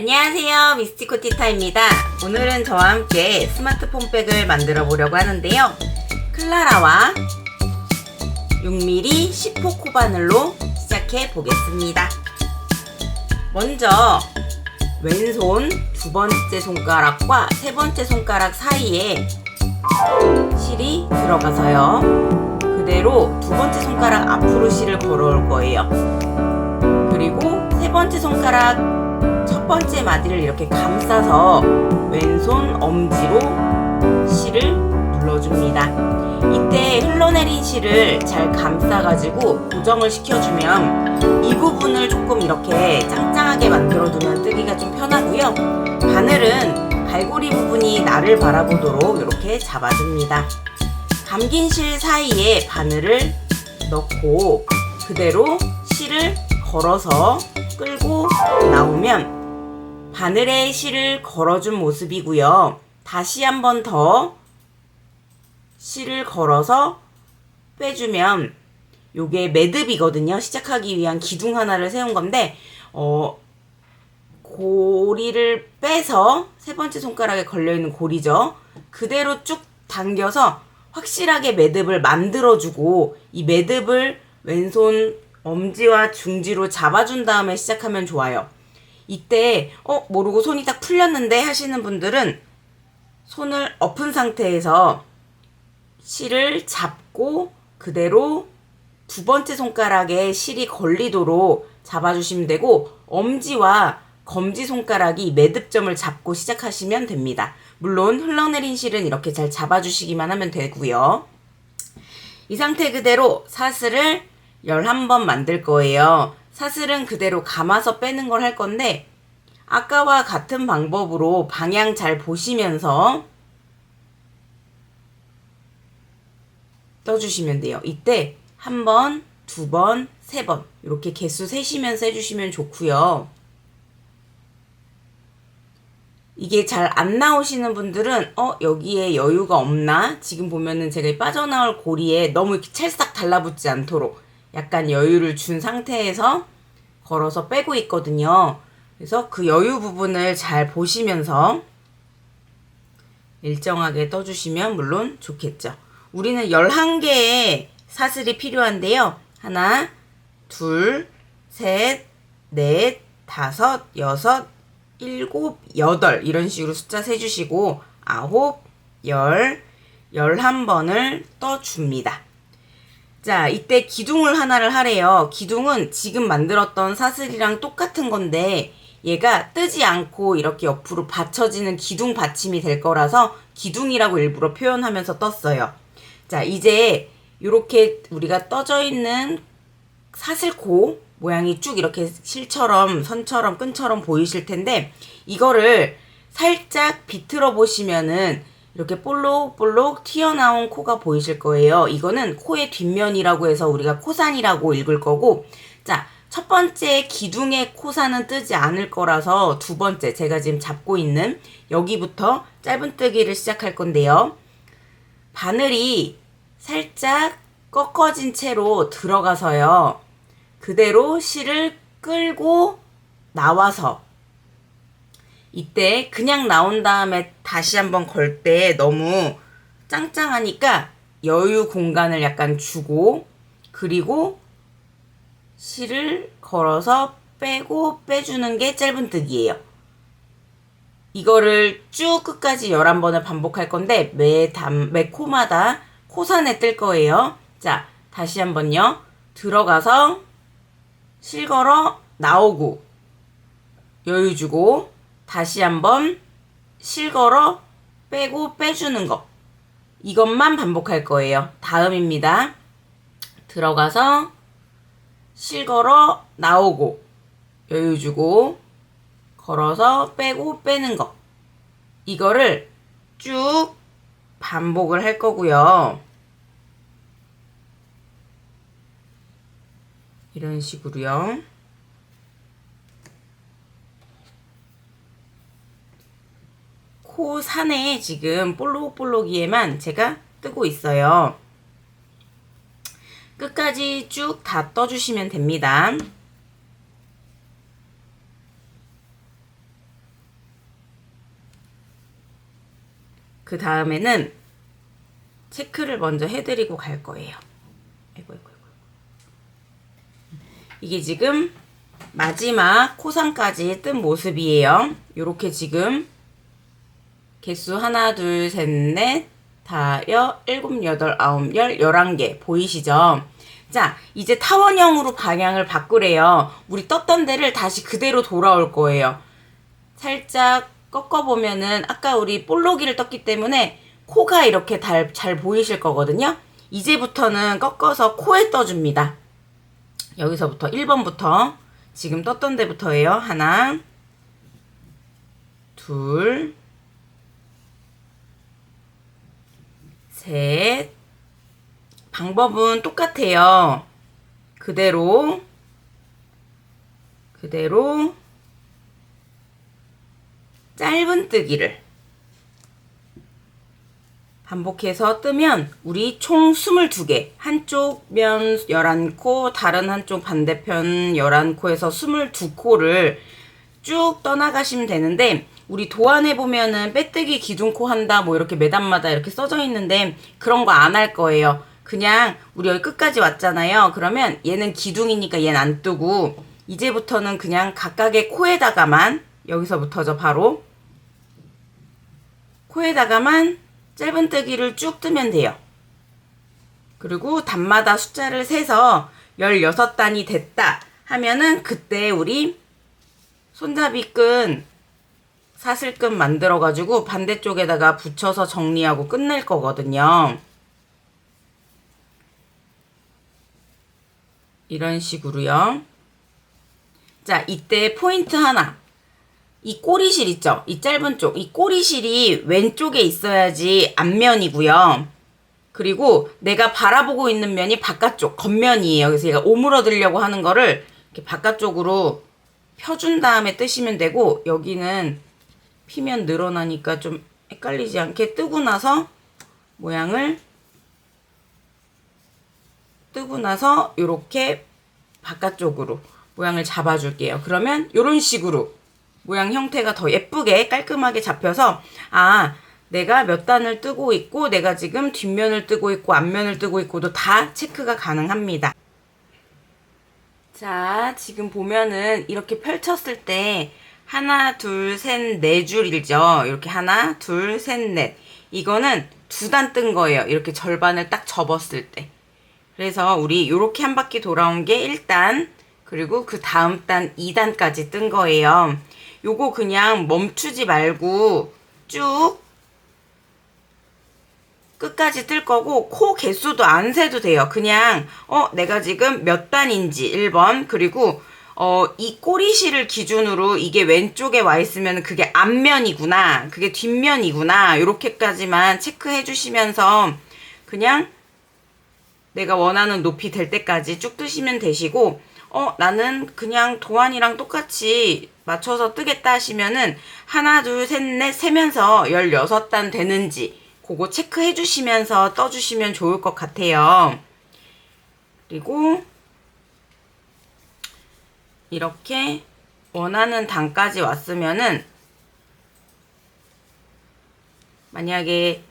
안녕하세요. 미스티코 티타입니다. 오늘은 저와 함께 스마트폰 백을 만들어 보려고 하는데요. 클라라와 6mm 10호 코바늘로 시작해 보겠습니다. 먼저 왼손 두 번째 손가락과 세 번째 손가락 사이에 실이 들어가서요. 그대로 두 번째 손가락 앞으로 실을 걸어올 거예요. 그리고 세 번째 손가락 첫 번째 마디를 이렇게 감싸서 왼손 엄지로 실을 눌러줍니다. 이때 흘러내린 실을 잘 감싸가지고 고정을 시켜주면 이 부분을 조금 이렇게 짱짱하게 만들어두면 뜨기가 좀 편하고요. 바늘은 갈고리 부분이 나를 바라보도록 이렇게 잡아줍니다. 감긴 실 사이에 바늘을 넣고 그대로 실을 걸어서 끌고 나오면 바늘에 실을 걸어준 모습이고요. 다시 한 번 더 실을 걸어서 빼주면 요게 매듭이거든요. 시작하기 위한 기둥 하나를 세운 건데 어 고리를 빼서 세 번째 손가락에 걸려 있는 고리죠. 그대로 쭉 당겨서 확실하게 매듭을 만들어주고 이 매듭을 왼손 엄지와 중지로 잡아준 다음에 시작하면 좋아요. 이때 어 모르고 손이 딱 풀렸는데 하시는 분들은 손을 엎은 상태에서 실을 잡고 그대로 두 번째 손가락에 실이 걸리도록 잡아주시면 되고 엄지와 검지 손가락이 매듭점을 잡고 시작하시면 됩니다. 물론 흘러내린 실은 이렇게 잘 잡아주시기만 하면 되고요. 이 상태 그대로 사슬을 11번 만들 거예요. 사슬은 그대로 감아서 빼는 걸 할 건데 아까와 같은 방법으로 방향 잘 보시면서 떠주시면 돼요. 이때 한 번, 두 번, 세 번 이렇게 개수 세시면서 해주시면 좋고요. 이게 잘 안 나오시는 분들은 어 여기에 여유가 없나? 지금 보면은 제가 빠져나올 고리에 너무 이렇게 찰싹 달라붙지 않도록 약간 여유를 준 상태에서 걸어서 빼고 있거든요. 그래서 그 여유 부분을 잘 보시면서 일정하게 떠주시면 물론 좋겠죠. 우리는 11개의 사슬이 필요한데요. 하나, 둘, 셋, 넷, 다섯, 여섯, 일곱, 여덟 이런 식으로 숫자 세주시고 아홉, 열, 열한 번을 떠줍니다. 자, 이때 기둥을 하나를 하래요. 기둥은 지금 만들었던 사슬이랑 똑같은 건데 얘가 뜨지 않고 이렇게 옆으로 받쳐지는 기둥 받침이 될 거라서 기둥이라고 일부러 표현하면서 떴어요. 자, 이제 이렇게 우리가 떠져 있는 사슬코 모양이 쭉 이렇게 실처럼 선처럼 끈처럼 보이실 텐데 이거를 살짝 비틀어 보시면은 이렇게 볼록볼록 튀어나온 코가 보이실 거예요. 이거는 코의 뒷면이라고 해서 우리가 코산이라고 읽을 거고 자, 첫 번째 기둥의 코산은 뜨지 않을 거라서 두 번째 제가 지금 잡고 있는 여기부터 짧은뜨기를 시작할 건데요. 바늘이 살짝 꺾어진 채로 들어가서요. 그대로 실을 끌고 나와서 이때 그냥 나온 다음에 다시 한번 걸 때 너무 짱짱하니까 여유 공간을 약간 주고 그리고 실을 걸어서 빼고 빼주는 게 짧은뜨기예요. 이거를 쭉 끝까지 11번을 반복할 건데 매, 담, 매 코마다 코산에 뜰 거예요. 자, 다시 한번요. 들어가서 실 걸어 나오고 여유 주고 다시 한번 실 걸어 빼고 빼주는 거. 이것만 반복할 거예요. 다음입니다. 들어가서 실 걸어 나오고 여유 주고 걸어서 빼고 빼는 거. 이거를 쭉 반복을 할 거고요. 이런 식으로요. 코, 산에 지금 볼록볼록이에만 제가 뜨고 있어요. 끝까지 쭉 다 떠주시면 됩니다. 그 다음에는 체크를 먼저 해드리고 갈 거예요. 아이고, 아이고, 아이고. 이게 지금 마지막 코상까지 뜬 모습이에요. 이렇게 지금 개수 하나, 둘, 셋, 넷, 다, 여, 일곱, 여덟, 아홉, 열, 열한 개 보이시죠? 자, 이제 타원형으로 방향을 바꾸래요. 우리 떴던 데를 다시 그대로 돌아올 거예요. 살짝 꺾어보면은 아까 우리 볼록이를 떴기 때문에 코가 이렇게 잘, 잘 보이실 거거든요. 이제부터는 꺾어서 코에 떠줍니다. 여기서부터 1번부터 지금 떴던 데부터예요. 하나, 둘, 셋. 방법은 똑같아요. 그대로, 그대로, 짧은 뜨기를 반복해서 뜨면 우리 총 22개 한쪽 면 11코 다른 한쪽 반대편 11코에서 22코를 쭉 떠나가시면 되는데 우리 도안에 보면은 빼뜨기 기둥코 한다 뭐 이렇게 매단마다 이렇게 써져 있는데 그런 거 안 할 거예요. 그냥 우리 여기 끝까지 왔잖아요. 그러면 얘는 기둥이니까 얘는 안 뜨고 이제부터는 그냥 각각의 코에다가만 여기서부터죠 바로. 코에다가만 짧은 뜨기를 쭉 뜨면 돼요. 그리고 단마다 숫자를 세서 16단이 됐다 하면은 그때 우리 손잡이 끈 사슬끈 만들어 가지고 반대쪽에다가 붙여서 정리하고 끝낼 거거든요. 이런 식으로요. 자, 이때 포인트 하나. 이 꼬리실 있죠? 이 짧은 쪽. 이 꼬리실이 왼쪽에 있어야지 앞면이고요. 그리고 내가 바라보고 있는 면이 바깥쪽, 겉면이에요. 그래서 얘가 오므러들려고 하는 거를 이렇게 바깥쪽으로 펴준 다음에 뜨시면 되고, 여기는 피면 늘어나니까 좀 헷갈리지 않게 뜨고 나서 모양을 뜨고 나서 이렇게 바깥쪽으로 모양을 잡아줄게요. 그러면 이런 식으로 모양 형태가 더 예쁘게 깔끔하게 잡혀서 아 내가 몇 단을 뜨고 있고 내가 지금 뒷면을 뜨고 있고 앞면을 뜨고 있고도 다 체크가 가능합니다. 자 지금 보면은 이렇게 펼쳤을 때 하나 둘 셋 네 줄이죠. 이렇게 하나 둘 셋 넷 이거는 두 단 뜬 거예요. 이렇게 절반을 딱 접었을 때. 그래서 우리 이렇게 한 바퀴 돌아온 게 1단 그리고 그 다음 단 2단까지 뜬 거예요. 요거 그냥 멈추지 말고 쭉 끝까지 뜰 거고 코 개수도 안 세도 돼요. 그냥 어 내가 지금 몇 단인지 1번 그리고 어 이 꼬리실을 기준으로 이게 왼쪽에 와 있으면 그게 앞면이구나. 그게 뒷면이구나. 요렇게까지만 체크해 주시면서 그냥 내가 원하는 높이 될 때까지 쭉 뜨시면 되시고 어 나는 그냥 도안이랑 똑같이 맞춰서 뜨겠다 하시면은 하나 둘 셋 넷 세면서 16단 되는지 그거 체크해 주시면서 떠 주시면 좋을 것 같아요. 그리고 이렇게 원하는 단까지 왔으면은 만약에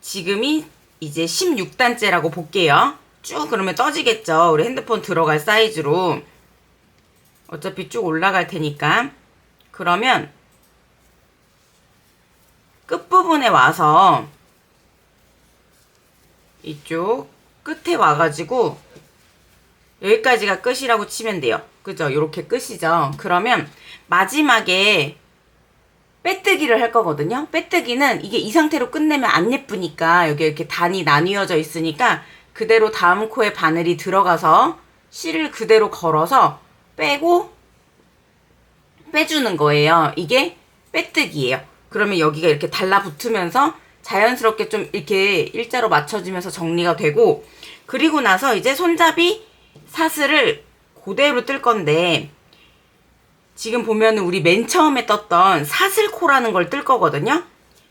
지금이 이제 16단째라고 볼게요. 쭉 그러면 떠지겠죠. 우리 핸드폰 들어갈 사이즈로. 어차피 쭉 올라갈 테니까. 그러면 끝부분에 와서 이쪽 끝에 와가지고 여기까지가 끝이라고 치면 돼요. 그죠? 요렇게 끝이죠. 그러면 마지막에 빼뜨기를 할 거거든요. 빼뜨기는 이게 이 상태로 끝내면 안 예쁘니까 여기 이렇게 단이 나뉘어져 있으니까 그대로 다음 코에 바늘이 들어가서 실을 그대로 걸어서 빼고 빼주는 거예요. 이게 빼뜨기예요. 그러면 여기가 이렇게 달라붙으면서 자연스럽게 좀 이렇게 일자로 맞춰지면서 정리가 되고 그리고 나서 이제 손잡이 사슬을 그대로 뜰 건데 지금 보면 우리 맨 처음에 떴던 사슬코라는 걸 뜰 거거든요.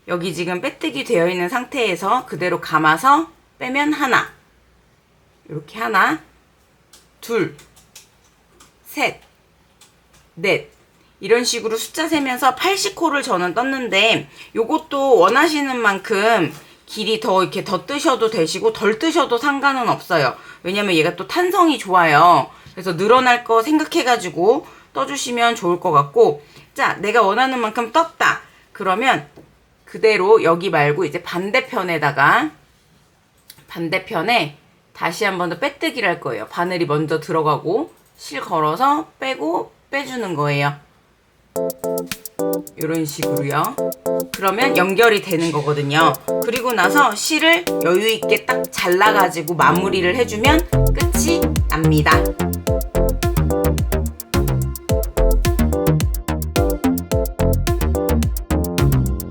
여기 지금 빼뜨기 되어 있는 상태에서 그대로 감아서 빼면 하나 이렇게 하나 둘 셋, 넷. 이런 식으로 숫자 세면서 80코를 저는 떴는데 요것도 원하시는 만큼 길이 더 이렇게 더 뜨셔도 되시고 덜 뜨셔도 상관은 없어요. 왜냐면 얘가 또 탄성이 좋아요. 그래서 늘어날 거 생각해가지고 떠주시면 좋을 것 같고 자 내가 원하는 만큼 떴다. 그러면 그대로 여기 말고 이제 반대편에다가 반대편에 다시 한 번 더 빼뜨기를 할 거예요. 바늘이 먼저 들어가고 실 걸어서 빼고 빼주는 거예요. 이런 식으로요. 그러면 연결이 되는 거거든요. 그리고 나서 실을 여유 있게 딱 잘라가지고 마무리를 해주면 끝이 납니다.